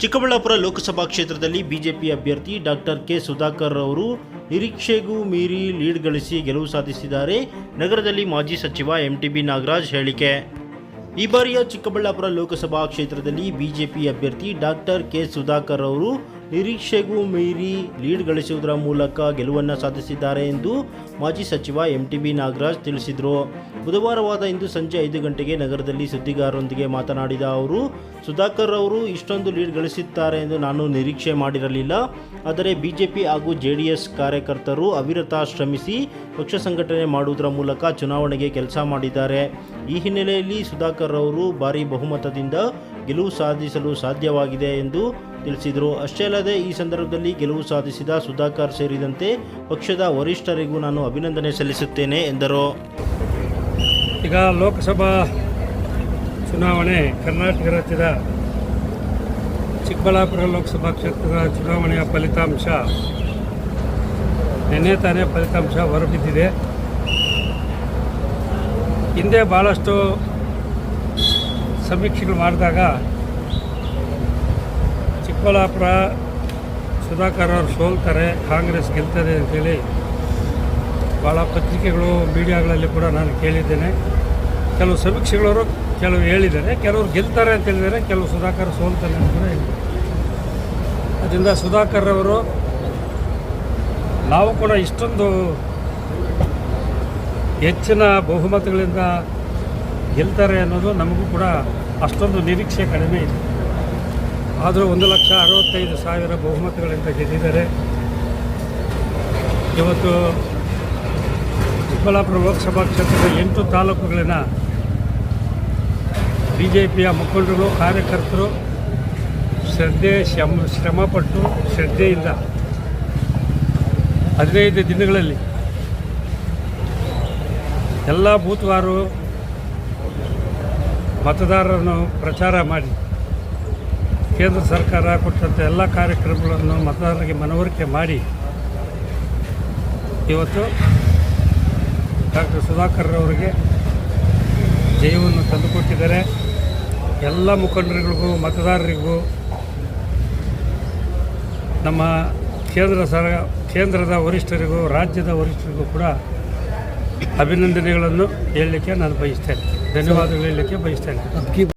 ಚಿಕ್ಕಬಳ್ಳಾಪುರ ಲೋಕಸಭಾ ಕ್ಷೇತ್ರದಲ್ಲಿ ಬಿಜೆಪಿ ಅಭ್ಯರ್ಥಿ doctor K Sudhakar ಅವರು ನಿರೀಕ್ಷೆಗೂ ಮೀರಿ ಲೀಡ್ ಗಳಿಸಿ ಗೆಲುವು ಸಾಧಿಸಿದ್ದಾರೆ. ನಗರದಲ್ಲಿ ಮಾಜಿ ಸಚಿವ ಎಂಟಿಬಿ ನಾಗರಾಜ್ ಹೇಳಿಕೆ. ಈ ಬಾರಿಯ ಚಿಕ್ಕಬಳ್ಳಾಪುರ ಲೋಕಸಭಾ ಕ್ಷೇತ್ರದಲ್ಲಿ ಬಿಜೆಪಿ ಅಭ್ಯರ್ಥಿ ಡಾಕ್ಟರ್ ಕೆ ಸುಧಾಕರ್ ಅವರು ನಿರೀಕ್ಷೆಗೂ ಮೀರಿ ಲೀಡ್ ಗಳಿಸುವುದರ ಮೂಲಕ ಗೆಲುವನ್ನು ಸಾಧಿಸಿದ್ದಾರೆ ಎಂದು ಮಾಜಿ ಸಚಿವ ಎಂ ಟಿ ಬಿ ನಾಗರಾಜ್ ತಿಳಿಸಿದರು. ಬುಧವಾರವಾದ ಇಂದು ಸಂಜೆ ಐದು ಗಂಟೆಗೆ ನಗರದಲ್ಲಿ ಸುದ್ದಿಗಾರರೊಂದಿಗೆ ಮಾತನಾಡಿದ ಅವರು, ಸುಧಾಕರ್ ಅವರು ಇಷ್ಟೊಂದು ಲೀಡ್ ಗಳಿಸುತ್ತಾರೆ ಎಂದು ನಾನು ನಿರೀಕ್ಷೆ ಮಾಡಿರಲಿಲ್ಲ. ಆದರೆ ಬಿಜೆಪಿ ಹಾಗೂ ಜೆಡಿಎಸ್ ಕಾರ್ಯಕರ್ತರು ಅವಿರತ ಶ್ರಮಿಸಿ ಪಕ್ಷ ಸಂಘಟನೆ ಮಾಡುವುದರ ಮೂಲಕ ಚುನಾವಣೆಗೆ ಕೆಲಸ ಮಾಡಿದ್ದಾರೆ. ಈ ಹಿನ್ನೆಲೆಯಲ್ಲಿ ಸುಧಾಕರ್ ಅವರು ಭಾರಿ ಬಹುಮತದಿಂದ ಗೆಲುವು ಸಾಧಿಸಲು ಸಾಧ್ಯವಾಗಿದೆ ಎಂದು ತಿಳಿಸಿದರು. ಅಷ್ಟೇ ಅಲ್ಲದೆ ಈ ಸಂದರ್ಭದಲ್ಲಿ ಗೆಲುವು ಸಾಧಿಸಿದ ಸುಧಾಕರ್ ಸೇರಿದಂತೆ ಪಕ್ಷದ ವರಿಷ್ಠರಿಗೂ ನಾನು ಅಭಿನಂದನೆ ಸಲ್ಲಿಸುತ್ತೇನೆ, ಎಂದರು. ಈಗ ಲೋಕಸಭಾ ಚುನಾವಣೆ, ಕರ್ನಾಟಕ ರಾಜ್ಯದ ಚಿಕ್ಕಬಳ್ಳಾಪುರ ಲೋಕಸಭಾ ಕ್ಷೇತ್ರದ ಚುನಾವಣೆಯ ಫಲಿತಾಂಶ. ನಿನ್ನೆ ತಾನೇ ಫಲಿತಾಂಶ ಹೊರಬಿದ್ದಿದೆ. ಹಿಂದೆ ಭಾಳಷ್ಟು ಸಮೀಕ್ಷೆಗಳು ಮಾಡಿದಾಗ ಚಿಕ್ಕಬಳ್ಳಾಪುರ ಸುಧಾಕರ್ ಅವರು ಸೋಲ್ತಾರೆ, ಕಾಂಗ್ರೆಸ್ ಗೆಲ್ತದೆ ಅಂತೇಳಿ ಭಾಳ ಪತ್ರಿಕೆಗಳು, ಮೀಡಿಯಾಗಳಲ್ಲಿ ಕೂಡ ನಾನು ಕೇಳಿದ್ದೇನೆ. ಕೆಲವು ಸಮೀಕ್ಷೆಗಳವರು ಕೆಲವು ಹೇಳಿದ್ದಾರೆ, ಕೆಲವರು ಗೆಲ್ತಾರೆ ಅಂತ ಹೇಳಿದ್ದಾರೆ, ಕೆಲವು ಸುಧಾಕರ್ ಸೋಲ್ತಾರೆ ಅಂತ ಕೂಡ ಅದರಿಂದ ಸುಧಾಕರ್ ಅವರು ನಾವು ಕೂಡ ಇಷ್ಟೊಂದು ಹೆಚ್ಚಿನ ಬಹುಮತಗಳಿಂದ ಗೆಲ್ತಾರೆ ಅನ್ನೋದು ನಮಗೂ ಕೂಡ ಅಷ್ಟೊಂದು ನಿರೀಕ್ಷೆ ಕಡಿಮೆ ಇದೆ. ಆದರೂ ಒಂದು ಲಕ್ಷ ಅರವತ್ತೈದು ಸಾವಿರ ಬಹುಮತಗಳಿಂದ ಗೆದ್ದಿದ್ದಾರೆ. ಇವತ್ತು ಚಿಕ್ಕಬಳ್ಳಾಪುರ ಲೋಕಸಭಾ ಕ್ಷೇತ್ರದ ಎಂಟು ತಾಲೂಕುಗಳನ್ನು ಬಿ ಜೆ ಪಿಯ ಮುಖಂಡರು, ಕಾರ್ಯಕರ್ತರು ಶ್ರದ್ಧೆ, ಶ್ರಮ, ಶ್ರಮಪಟ್ಟು ಶ್ರದ್ಧೆಯಿಂದ ಹದಿನೈದು ದಿನಗಳಲ್ಲಿ ಎಲ್ಲ ಬೂತ್ವಾರು ಮತದಾರರನ್ನು ಪ್ರಚಾರ ಮಾಡಿ ಕೇಂದ್ರ ಸರ್ಕಾರ ಕೊಟ್ಟಂಥ ಎಲ್ಲ ಕಾರ್ಯಕ್ರಮಗಳನ್ನು ಮತದಾರರಿಗೆ ಮನವರಿಕೆ ಮಾಡಿ ಇವತ್ತು ಡಾಕ್ಟರ್ ಸುಧಾಕರ್ ಅವರಿಗೆ ಜಯವನ್ನು ತಂದುಕೊಟ್ಟಿದ್ದಾರೆ. ಎಲ್ಲ ಮುಖಂಡರುಗಳಿಗೂ ಮತದಾರರಿಗೂ ನಮ್ಮ ಕೇಂದ್ರ ಸರ, ಕೇಂದ್ರದ ವರಿಷ್ಠರಿಗೂ, ರಾಜ್ಯದ ವರಿಷ್ಠರಿಗೂ ಕೂಡ ಅಭಿನಂದನೆಗಳನ್ನು ಹೇಳಲಿಕ್ಕೆ ನಾನು ಬಯಸ್ತೇನೆ. ಧನ್ಯವಾದಗಳು ಹೇಳಲಿಕ್ಕೆ ಬಯಸ್ತೇನೆ.